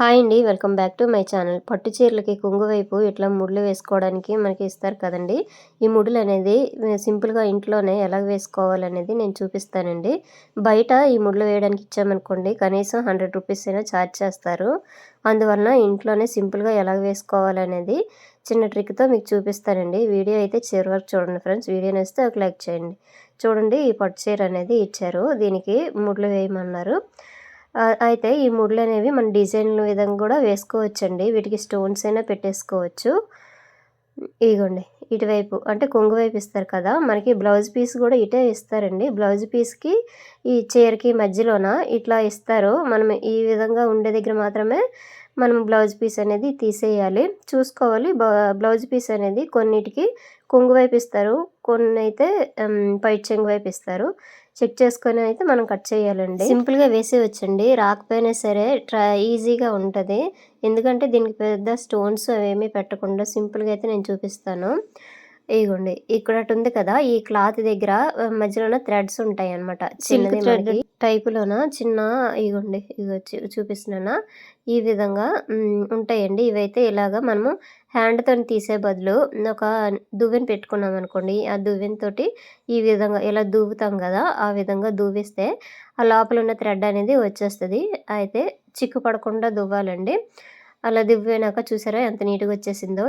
Hi అండి welcome back to my channel. పట్టు చీరలకి కుంగువైపు ఇట్లా ముడులు వేసుకోవడానికి మనకి ఇస్తారు కదండి. ఈ ముడులు అనేది సింపుల్గా ఇంట్లోనే ఎలా వేసుకోవాలనేది నేను చూపిస్తానండి. బయట ఈ ముడులు వేయడానికి ఇచ్చామనుకోండి కనీసం హండ్రెడ్ రూపీస్ అయినా ఛార్జ్ చేస్తారు. అందువలన ఇంట్లోనే సింపుల్గా ఎలా వేసుకోవాలనేది చిన్న ట్రిక్తో మీకు చూపిస్తానండి. వీడియో అయితే చివరి వరకు చూడండి ఫ్రెండ్స్. వీడియో నేస్తే ఒక లైక్ చేయండి. చూడండి ఈ పట్టు చీర అనేది ఇచ్చారు. దీనికి ముడులు వేయమన్నారు. అయితే ఈ ముడ్లు అనేవి మన డిజైన్ల విధంగా కూడా వేసుకోవచ్చండి. వీటికి స్టోన్స్ అయినా పెట్టేసుకోవచ్చు. ఇగోండి ఇటువైపు అంటే కొంగు వైపు ఇస్తారు కదా మనకి బ్లౌజ్ పీస్ కూడా ఇటే ఇస్తారండి. బ్లౌజ్ పీస్కి ఈ చీరకి మధ్యలోన ఇట్లా ఇస్తారు. మనం ఈ విధంగా ఉండే దగ్గర మాత్రమే మనం బ్లౌజ్ పీస్ అనేది తీసేయాలి. చూసుకోవాలి బ్లౌజ్ పీస్ అనేది కొన్నిటికి కొంగు వైపు ఇస్తారు కొన్ని అయితే పైట్ చెంగు వైపు ఇస్తారు. చెక్ చేసుకొని అయితే మనం కట్ చేయాలండి. సింపుల్గా వేసేవచ్చండి రాకపోయినా సరే ట్రై ఈజీగా ఉంటుంది. ఎందుకంటే దీనికి పెద్ద స్టోన్స్ అవేమీ పెట్టకుండా సింపుల్గా అయితే నేను చూపిస్తాను. ఇగోండి ఇక్కడ ఉంది కదా ఈ క్లాత్ దగ్గర మధ్యలోన థ్రెడ్స్ ఉంటాయి అనమాట చిన్నది టైపులోన చిన్న ఇగోండి ఇగో చూపిస్తున్నానా. ఈ విధంగా ఉంటాయండి. ఇవైతే ఇలాగా మనము హ్యాండ్తో తీసే బదులు ఒక దువ్వెని పెట్టుకున్నాం అనుకోండి ఆ దువ్వెనతోటి ఈ విధంగా ఇలా దూవుతాం కదా ఆ విధంగా దూవిస్తే ఆ లోపల ఉన్న థ్రెడ్ అనేది వచ్చేస్తుంది. అయితే చిక్కు పడకుండా దువ్వాలండి. అలా దువ్వినాక చూసారా ఎంత నీట్గా వచ్చేసిందో.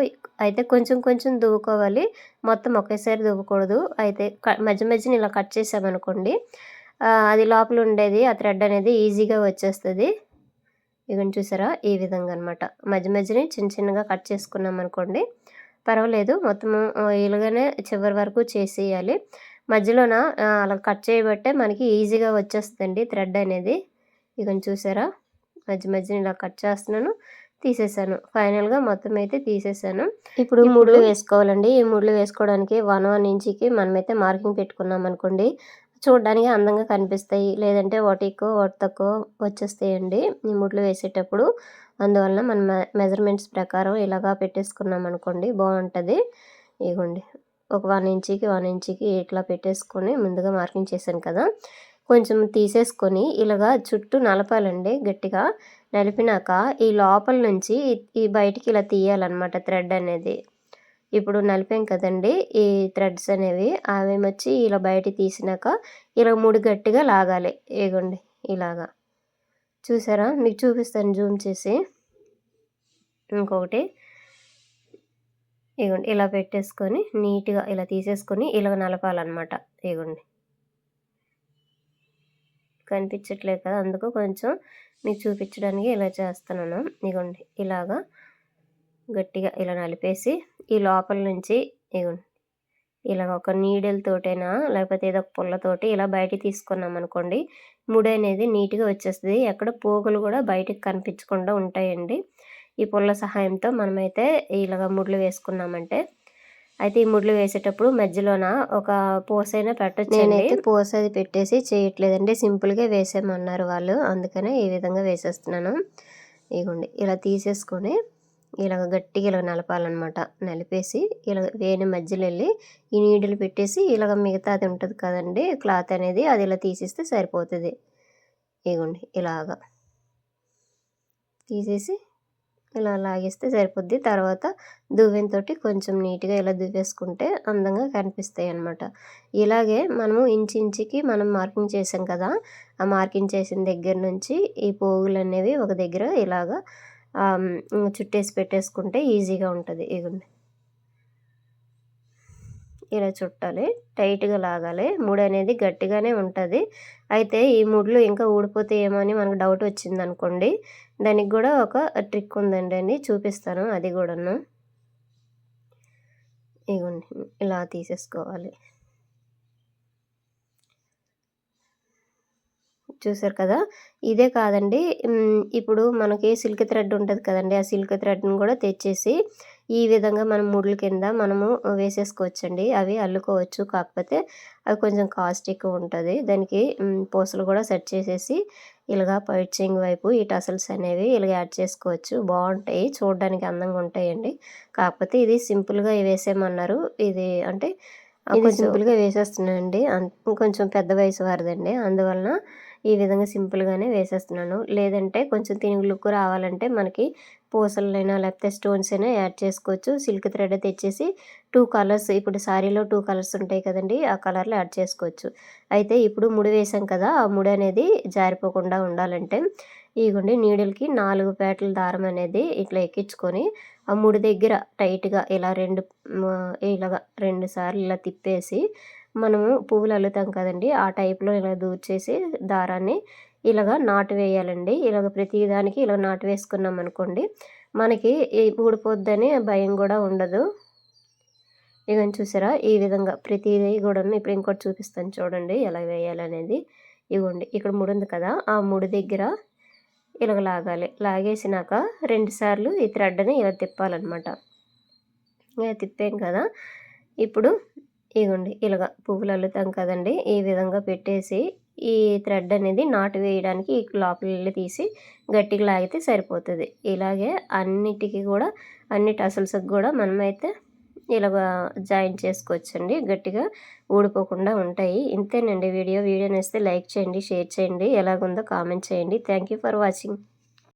అయితే కొంచెం కొంచెం దువ్వుకోవాలి. మొత్తం ఒకేసారి దువ్వకూడదు. అయితే మధ్య మధ్యన ఇలా కట్ చేసామనుకోండి అది లోపల ఉండేది ఆ థ్రెడ్ అనేది ఈజీగా వచ్చేస్తుంది. ఇవన్నీ చూసారా ఈ విధంగా అనమాట మధ్య మధ్యని చిన్న చిన్నగా కట్ చేసుకున్నాం అనుకోండి పర్వాలేదు. మొత్తం ఇలాగనే చివరి వరకు చేసేయాలి. మధ్యలోన అలా కట్ చేయబట్టే మనకి ఈజీగా వచ్చేస్తుందండి థ్రెడ్ అనేది. ఇవన్నీ చూసారా మధ్య మధ్యన ఇలా కట్ చేస్తున్నాను. తీసేసాను. ఫైనల్గా మొత్తం అయితే తీసేసాను. ఇప్పుడు ముళ్ళు వేసుకోవాలండి. ఈ ముళ్ళు వేసుకోవడానికి వన్ వన్ ఇంచుకి మనమైతే మార్కింగ్ పెట్టుకున్నాం అనుకోండి చూడడానికి అందంగా కనిపిస్తాయి. లేదంటే ఒకటి ఎక్కువ ఒకటి తక్కువ వచ్చేస్తాయండి ఈ ముడ్లు వేసేటప్పుడు. అందువల్ల మనం మెజర్మెంట్స్ ప్రకారం ఇలాగా పెట్టేసుకున్నాం అనుకోండి బాగుంటుంది. ఇగోండి ఒక వన్ ఇంచుకి వన్ ఇంచుకి ఇట్లా పెట్టేసుకొని ముందుగా మార్కింగ్ చేశాను కదా. కొంచెం తీసేసుకొని ఇలాగా చుట్టూ నలపాలండి గట్టిగా. నలిపినాక ఈ లోపల నుంచి ఈ బయటికి ఇలా తీయాలన్నమాట థ్రెడ్ అనేది. ఇప్పుడు నలిపాం కదండి ఈ థ్రెడ్స్ అనేవి. అవేమొచ్చి ఇలా బయట తీసినాక ఇలా ముడి గట్టిగా లాగాలి. ఇగోండి ఇలాగా. చూసారా? మీకు చూపిస్తాను జూమ్ చేసి. ఇంకొకటి. ఇగోండి ఇలా పెట్టేసుకొని నీట్గా ఇలా తీసేసుకొని ఇలా నలపాలన్నమాట. ఇగోండి. కనిపించట్లేదు కదా అందుకు కొంచెం మీకు చూపించడానికి ఇలా చేస్తున్నాను. ఇగోండి ఇలాగా గట్టిగా ఇలా నలిపేసి ఈ లోపల నుంచి ఇగోండి ఇలా ఒక నీడలతోటైనా లేకపోతే ఏదో పుల్లతోటి ఇలా బయటికి తీసుకున్నాం అనుకోండి ముడి అనేది నీట్గా వచ్చేస్తుంది. ఎక్కడ పోగులు కూడా బయటకు కనిపించకుండా ఉంటాయండి. ఈ పుల్ల సహాయంతో మనమైతే ఇలాగ ముడ్లు వేసుకున్నామంటే అయితే ఈ ముడ్లు వేసేటప్పుడు మధ్యలోన ఒక పోసైనా పెట్టచ్చు నేనైతే పూస అది పెట్టేసి చేయట్లేదండి. సింపుల్గా వేసేయమన్నారు వాళ్ళు. అందుకనే ఈ విధంగా వేసేస్తున్నాను. ఇగోండి ఇలా తీసేసుకొని ఇలాగ గట్టిగా ఇలా నలపాలన్నమాట. నలిపేసి ఇలా వేని మధ్యలో వెళ్ళి ఈ నీడలు పెట్టేసి ఇలాగ మిగతా అది ఉంటుంది కదండి క్లాత్ అనేది అది ఇలా తీసేస్తే సరిపోతుంది. ఇగోండి ఇలాగా తీసేసి ఇలా లాగేస్తే సరిపోద్ది. తర్వాత దువ్వెనతోటి కొంచెం నీట్గా ఇలా దువ్వేసుకుంటే అందంగా కనిపిస్తాయి అనమాట ఇలాగే మనము ఇంచుకి మనం మార్కింగ్ చేసాం కదా ఆ మార్కింగ్ చేసిన దగ్గర నుంచి ఈ పోగులు అనేవి ఒక దగ్గర ఇలాగా చుట్టేసి పెట్టేసుకుంటే ఈజీగా ఉంటుంది. ఇగుండి. ఇలా చుట్టాలి టైట్గా లాగాలి. ముడి అనేది గట్టిగానే ఉంటుంది. అయితే ఈ ముడ్లు ఇంకా ఊడిపోతే ఏమో అని మనకు డౌట్ వచ్చింది అనుకోండి దానికి కూడా ఒక ట్రిక్ ఉందండి అండి. చూపిస్తాను అది కూడాను. ఇగోండి ఇలా తీసేసుకోవాలి. చూసారు కదా? ఇదే కాదండి. ఇప్పుడు మనకి సిల్క్ థ్రెడ్ ఉంటుంది కదండి. ఆ సిల్క్ థ్రెడ్ని కూడా తెచ్చేసి ఈ విధంగా మనం ముడ్ల కింద మనము వేసేసుకోవచ్చండి. అవి అల్లుకోవచ్చు. కాకపోతే అవి కొంచెం కాస్ట్ ఎక్కువ ఉంటుంది. దానికి పూసలు కూడా సెట్ చేసేసి ఇలాగా పైచింగ్ వైపు ఈ టసల్స్ అనేవి ఇలాగ యాడ్ చేసుకోవచ్చు. బాగుంటాయి. చూడడానికి అందంగా ఉంటాయండి. కాకపోతే ఇది సింపుల్గా వేసేయమన్నారు. ఇది అంటే సింపుల్గా వేసేస్తున్నానండి. కొంచెం పెద్ద వయసు వారిదండి. అందువలన ఈ విధంగా సింపుల్గానే వేసేస్తున్నాను. లేదంటే కొంచెం తినుగు లుక్ రావాలంటే మనకి పూసలైనా లేకపోతే స్టోన్స్ అయినా యాడ్ చేసుకోవచ్చు. సిల్క్ థ్రెడ్ తెచ్చేసి టూ కలర్స్ ఇప్పుడు శారీలో టూ కలర్స్ ఉంటాయి కదండి ఆ కలర్లో యాడ్ చేసుకోవచ్చు. అయితే ఇప్పుడు ముడి వేసాం కదా ఆ ముడి అనేది జారిపోకుండా ఉండాలంటే ఇగోండి నీడిల్కి నాలుగు పేటల దారం అనేది ఇట్లా ఎక్కించుకొని ఆ ముడి దగ్గర టైట్గా ఇలా రెండు ఇలాగా రెండు సార్లు ఇలా తిప్పేసి మనము పువ్వులు అల్లుతాం కదండి ఆ టైప్లో ఇలా దూర్చేసి దారాన్ని ఇలాగ నాటు వేయాలండి. ఇలాగ ప్రతి దానికి ఇలా నాటు వేసుకున్నాం అనుకోండి మనకి ఊడిపోద్దని భయం కూడా ఉండదు. ఇక చూసారా? ఈ విధంగా ప్రతిదీ కూడా ఇప్పుడు ఇంకోటి చూపిస్తాను చూడండి ఎలా వేయాలనేది. ఇవ్వండి ఇక్కడ ముడి ఉంది కదా ఆ ముడి దగ్గర ఇలాగ లాగాలి. లాగేసినాక రెండుసార్లు ఈ థ్రెడ్ని ఇలా తిప్పాలన్నమాట. ఇలా తిప్పాం కదా ఇప్పుడు ఇగోండి ఇలాగ పువ్వులు అల్లుతాం కదండి ఈ విధంగా పెట్టేసి ఈ థ్రెడ్ అనేది నాటు వేయడానికి లోపల వెళ్ళి తీసి గట్టిగా లాగితే సరిపోతుంది. ఇలాగే అన్నిటికీ కూడా అన్ని టసల్స్కి కూడా మనమైతే ఇలాగ జాయిన్ చేసుకోవచ్చండి. గట్టిగా ఊడిపోకుండా ఉంటాయి. ఇంతేనండి వీడియో. వీడియో నేస్తే లైక్ చేయండి షేర్ చేయండి. ఎలాగుందో కామెంట్ చేయండి. Thank for watching.